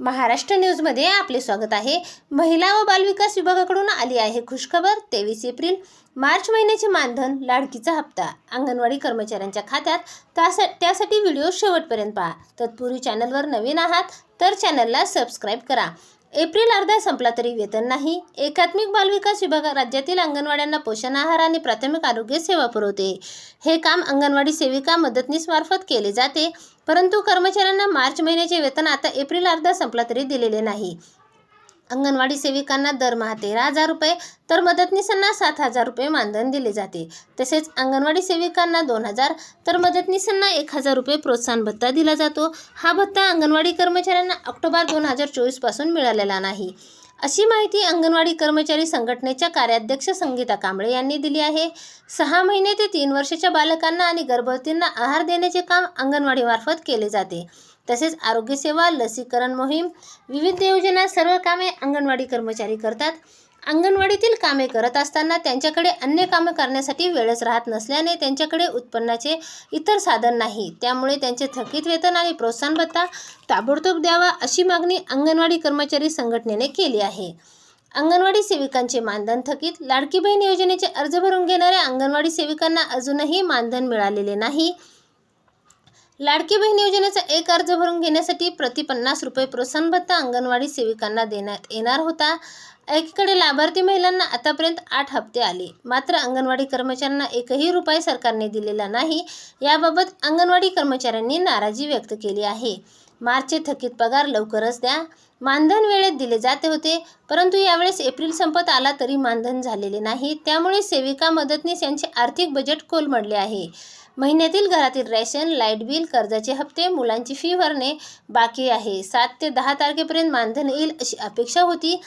महाराष्ट्र न्यूजमध्ये आपले स्वागत आहे. महिला व बालविकास विभागाकडून आली आहे खुशखबर तेवीस एप्रिल मार्च महिन्याचे मानधन लाडकीचा हप्ता. अंगणवाडी कर्मचाऱ्यांच्या खात्यात त्यासा त्यासाठी व्हिडिओ शेवटपर्यंत पहा. तत्पूर्वी चॅनलवर नवीन आहात तर चॅनलला सबस्क्राईब करा. एप्रिल अर्धा संपला तरी वेतन नाही. एकात्मिक बालविकास विभाग राज्यातील अंगणवाड्यांना पोषण आहार आणि प्राथमिक आरोग्य सेवा पुरवते. हे काम अंगणवाडी सेविका मदतनीसमार्फत केले जाते. परंतु कर्मचाऱ्यांना मार्च महिन्याचे वेतन आता एप्रिल अर्धा संपला तरी दिलेले नाही. अंगणवाडी सेविकांना दरमहा तेरा हजार रुपये तर मदतनीसांना सात हजार रुपये मानधन दिले जाते. तसेच अंगणवाडी सेविकांना दोन हजार तर मदतनीसांना एक हजार रुपये प्रोत्साहन भत्ता दिला जातो. हा भत्ता अंगणवाडी कर्मचाऱ्यांना ऑक्टोबर दोन हजार चोवीसपासून मिळालेला नाही. अशी माहिती अंगणवाडी कर्मचारी संघटनेच्या कार्याध्यक्ष संगीता कांबळे यांनी दिली आहे. सहा महिने ते तीन वर्षाच्या बालकांना आणि गर्भवतींना आहार देण्याचे काम अंगणवाडीमार्फत केले जाते. तसेच आरोग्यसेवा लसीकरण मोहीम विविध योजना सर्व कामे अंगणवाडी कर्मचारी करतात. अंगणवाडीतील कामे करत असताना त्यांच्याकडे अन्य कामे करण्यासाठी वेळच राहत नसल्याने त्यांच्याकडे उत्पन्नाचे इतर साधन नाही. त्यामुळे त्यांचे थकीत वेतन आणि प्रोत्साहन भत्ता ताबडतोब द्यावा अशी मागणी अंगणवाडी कर्मचारी संघटनेने केली आहे. अंगणवाडी सेविकांचे मानधन थकीत लाडकी बहीण योजनेचे अर्ज भरून घेणाऱ्या अंगणवाडी सेविकांना अजूनही मानधन मिळालेले नाही. लाडकी बहीण योजनेचा एक अर्ज भरून घेण्यासाठी प्रति पन्नास रुपये प्रोत्साहन भत्ता अंगणवाडी सेविकांना देण्यात येणार होता. एकीकडे लाभार्थी महिलांना आतापर्यंत आठ हप्ते आले. मात्र अंगणवाडी कर्मचाऱ्यांना एकही रुपये सरकारने दिलेला नाही. याबाबत अंगणवाडी कर्मचाऱ्यांनी नाराजी व्यक्त केली आहे. मार्चचे थकीत पगार लवकरच द्या. मानधन वेळेत दिले जाते होते परंतु यावेळेस एप्रिल संपत आला तरी मानधन झालेले नाही. त्यामुळे सेविका मदतनीस यांचे आर्थिक बजेट कोलमडले आहे. महिन्यातील घरातील रेशन लाइट बिल कर्जाचे हप्ते मुलांची फी भरणे बाकी आहे. सात ते दहा तारखेपर्यंत मानधन येईल अशी अपेक्षा होती.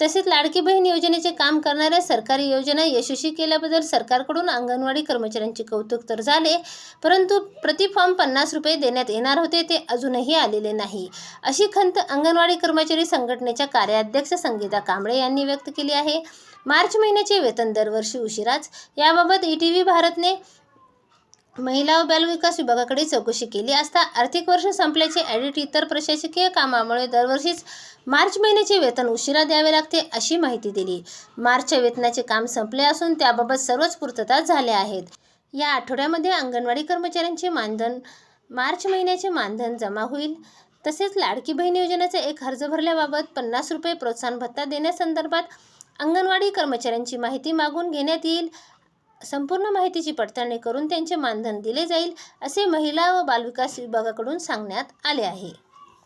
तसेच लाडकी बहीण योजनेचे काम करणाऱ्या सरकारी योजना यशस्वी केल्याबद्दल सरकारकडून अंगणवाडी कर्मचाऱ्यांचे कौतुक तर झाले परंतु प्रति फॉर्म पन्नास रुपये देण्यात येणार होते ते अजूनही आलेले नाही. अशी खंत अंगणवाडी कर्मचारी संघटनेच्या कार्याध्यक्ष संगीता कांबळे यांनी व्यक्त केली आहे. मार्च महिन्याचे वेतन दरवर्षी उशिराच. याबाबत ई टी व्ही भारतने महिला व बालविकास विभागाकडे चौकशी केली असता आर्थिक वर्ष संपल्याचे ॲडिट इतर प्रशासकीय कामामुळे दरवर्षीच मार्च महिन्याचे वेतन उशिरा द्यावे लागते अशी माहिती दिली. मार्चच्या वेतनाचे काम संपले असून त्याबाबत सर्वच पूर्तता झाल्या आहेत. या आठवड्यामध्ये अंगणवाडी कर्मचाऱ्यांचे मानधन मार्च महिन्याचे मानधन जमा होईल. तसेच लाडकी बहीण योजनेचा एक अर्ज भरल्याबाबत पन्नास रुपये प्रोत्साहन भत्ता देण्यासंदर्भात अंगणवाडी कर्मचाऱ्यांची माहिती मागून घेण्यात येईल. संपूर्ण माहितीची पडताळणी करून त्यांचे मानधन दिले जाईल असे महिला व बालविकास विभागाकडून सांगण्यात आले आहे.